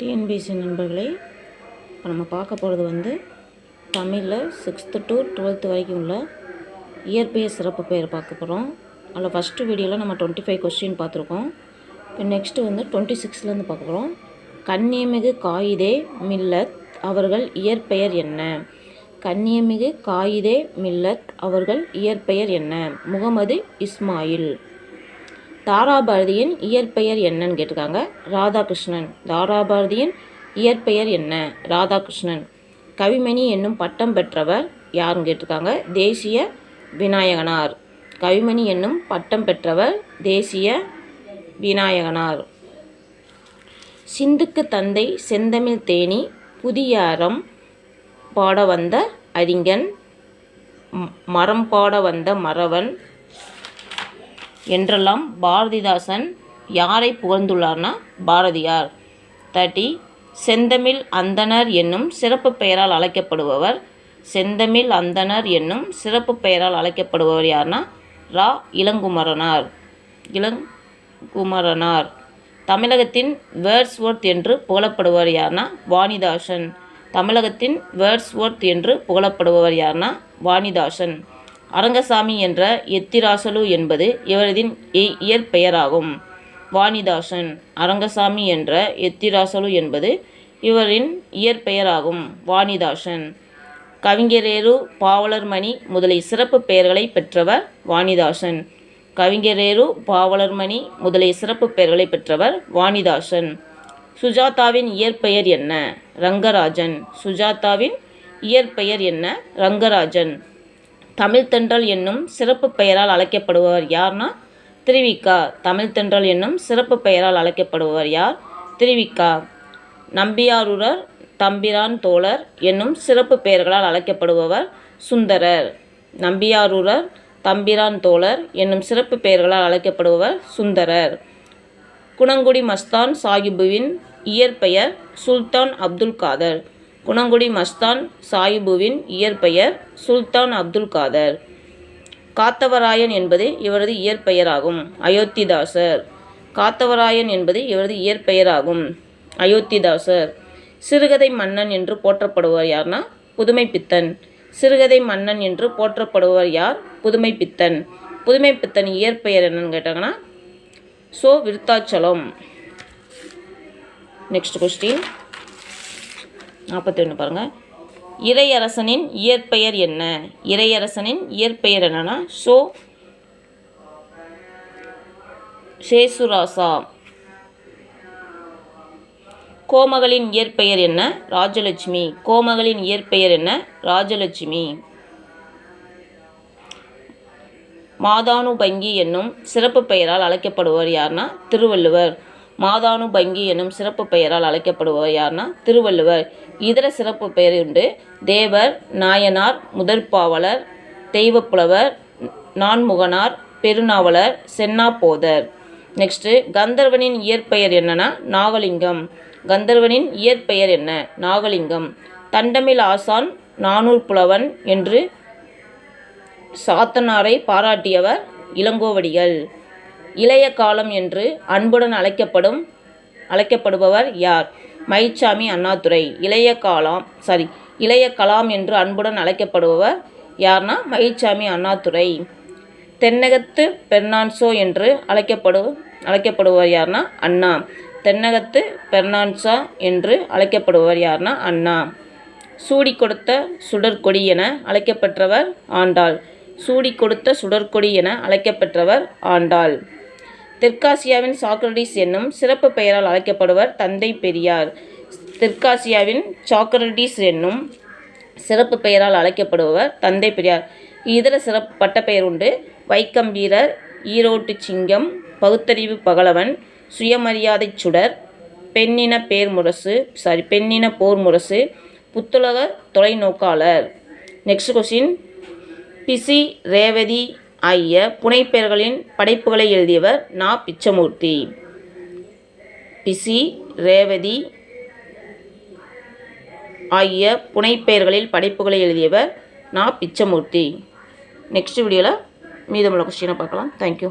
TNPSC நண்பர்களே இப்போ நம்ம பார்க்க போகிறது வந்து தமிழில் சிக்ஸ்த்து டு டுவெல்த்து வரைக்கும் உள்ள இயற்பெயர் சிறப்பு பெயர் பார்க்க போகிறோம் அதில் ஃபஸ்ட்டு வீடியோவில் நம்ம டுவெண்ட்டி ஃபைவ் கொஸ்டின் பார்த்துருக்கோம். இப்போ நெக்ஸ்ட்டு வந்து டுவெண்ட்டி சிக்ஸ்லேருந்து பார்க்க போகிறோம் கண்ணியமிகு காயிதே மில்லத் அவர்கள் இயற்பெயர் என்ன? கண்ணியமிகு காயிதே மில்லத் அவர்கள் இயற்பெயர் என்ன? முகமது இஸ்மாயில். தாராபாரதியின் இயற்பெயர் என்னன்னு கேட்டிருக்காங்க. ராதாகிருஷ்ணன். தாராபாரதியின் இயற்பெயர் என்ன? ராதாகிருஷ்ணன். கவிமணி என்னும் பட்டம் பெற்றவர் யாருன்னு கேட்டிருக்காங்க? தேசிய விநாயகனார். கவிமணி என்னும் பட்டம் பெற்றவர் தேசிய விநாயகனார். சிந்துக்கு தந்தை செந்தமிழ் தேனி புதிய அறம் பாட வந்த அறிஞன் மரம் பாட வந்த மறவன் என்றெல்லாம் பாரதிதாசன் யாரை புகழ்ந்துள்ளார்னா பாரதியார். தேர்ட்டி செந்தமிழ் அந்தணர் என்னும் சிறப்பு பெயரால் அழைக்கப்படுபவர் செந்தமிழ் அந்தணர் என்னும் சிறப்பு பெயரால் அழைக்கப்படுபவர் யார்னா ரா. இளங்குமரனார். இளங்குமரனார். தமிழகத்தின் வேர்ட்ஸ்வொர்த் என்று புகழப்படுபவர் யார்னா வாணிதாசன். தமிழகத்தின் வேர்ட்ஸ்வொர்த் என்று புகழப்படுபவர் யார்னா வாணிதாசன். அரங்கசாமி என்ற எத்திராசலு என்பது இவரதின் இ- இயற்பெயராகும். வாணிதாசன் அரங்கசாமி என்ற எத்திராசலு என்பது இவரின் இயற்பெயராகும். வாணிதாசன் கவிஞரேரு பாவலர்மணி முதலிய சிறப்பு பெயர்களை பெற்றவர் வாணிதாசன். கவிஞரேரு பாவலர்மணி முதலிய சிறப்பு பெயர்களை பெற்றவர் வாணிதாசன். சுஜாதாவின் இயற்பெயர் என்ன? ரங்கராஜன். சுஜாதாவின் இயற்பெயர் என்ன? ரங்கராஜன். தமிழ்த்தென்றல் என்னும் சிறப்பு பெயரால் அழைக்கப்படுபவர் யார்னா? திருவிக்கா. தமிழ்த்தென்றல் என்னும் சிறப்பு பெயரால் அழைக்கப்படுபவர் யார்? திருவிக்கா. நம்பியாரூரர் தம்பிரான் தோழர் என்னும் சிறப்பு பெயர்களால் அழைக்கப்படுபவர் சுந்தரர். நம்பியாரூரர் தம்பிரான் தோழர் என்னும் சிறப்பு பெயர்களால் அழைக்கப்படுபவர் சுந்தரர். குணங்குடி மஸ்தான் சாஹிபுவின் இயற்பெயர் சுல்தான் அப்துல் காதர். குணங்குடி மஸ்தான் சாயிபுவின் இயற்பெயர் சுல்தான் அப்துல் காதர். காத்தவராயன் என்பது இவரது இயற்பெயராகும். அயோத்திதாசர். காத்தவராயன் என்பது இவரது இயற்பெயராகும். அயோத்திதாசர். சிறுகதை மன்னன் என்று போற்றப்படுபவர் யார்னா? புதுமைப்பித்தன். சிறுகதை மன்னன் என்று போற்றப்படுபவர் யார்? புதுமைப்பித்தன். புதுமைப்பித்தன் இயற்பெயர் என்னன்னு கேட்டாங்கன்னா சோ விருத்தாச்சலம். நெக்ஸ்ட் கொஸ்டின் நாற்பத்தி ஒன்று பாருங்கள் இறையரசனின் இயற்பெயர் என்ன? இறையரசனின் இயற்பெயர் என்னன்னா சோ சேசுராசா. கோமகளின் இயற்பெயர் என்ன? ராஜலட்சுமி. கோமகளின் இயற்பெயர் என்ன? ராஜலட்சுமி. மாதானு பங்கி என்னும் சிறப்பு பெயரால் அழைக்கப்படுவர் யார்னா திருவள்ளுவர். மாதானுபங்கி எனும் சிறப்பு பெயரால் அழைக்கப்படுபவர் யார்னா திருவள்ளுவர். இதர சிறப்பு பெயர் உண்டு. தேவர் நாயனார் முதற்பாவலர் தெய்வப்புலவர் நான்முகனார் பெருநாவலர் சென்னாப்போதர். நெக்ஸ்ட்டு கந்தர்வனின் இயற்பெயர் என்னன்னா நாகலிங்கம். கந்தர்வனின் இயற்பெயர் என்ன? நாகலிங்கம். தண்டமிழ் ஆசான் நானூல் புலவன் என்று சாத்தனாரை பாராட்டியவர் இளங்கோவடிகள். இளைய காலம் என்று அன்புடன் அழைக்கப்படும் அழைக்கப்படுபவர் யார்? மயில்சாமி அண்ணாதுரை. இளைய காலம் சாரி இளைய கலாம் என்று அன்புடன் அழைக்கப்படுபவர் யார்னா? மயில்சாமி அண்ணாதுரை. தென்னகத்து பெர்னான்சோ என்று அழைக்கப்படு அழைக்கப்படுபவர் யார்னா? அண்ணா. தென்னகத்து பெர்னான்சா என்று அழைக்கப்படுபவர் யார்னா? அண்ணா. சூடி கொடுத்த சுடற்கொடி என அழைக்கப்பெற்றவர் ஆண்டாள். சூடி கொடுத்த சுடற்கொடி என அழைக்கப்பெற்றவர் ஆண்டாள். தெற்காசியாவின் சாக்ரடிஸ் என்னும் சிறப்பு பெயரால் அழைக்கப்படுவர் தந்தை பெரியார். தெற்காசியாவின் சாக்ரடிஸ் என்னும் சிறப்பு பெயரால் அழைக்கப்படுபவர் தந்தை பெரியார். இதர சிறப்பு பட்டப்பெயர் உண்டு. வைக்கம் வீரர் ஈரோட்டு சிங்கம் பகுத்தறிவு பகலவன் சுயமரியாதை சுடர் பெண்ணின பேர் முரசு சாரி பெண்ணின போர் முரசு புத்துலக தொலைநோக்காளர். நெக்ஸ்ட் கொஸ்டின் பிசி ரேவதி ஆகிய புனைப்பெயர்களின் படைப்புகளை எழுதியவர் நா. பிச்சமூர்த்தி. பிசி. ரேவதி ஆகிய புனைப்பெயர்களில் படைப்புகளை எழுதியவர் நா. பிச்சமூர்த்தி. நெக்ஸ்ட் வீடியோவில் மீதமுள்ள கொஸ்டினை பார்க்கலாம். தேங்க்யூ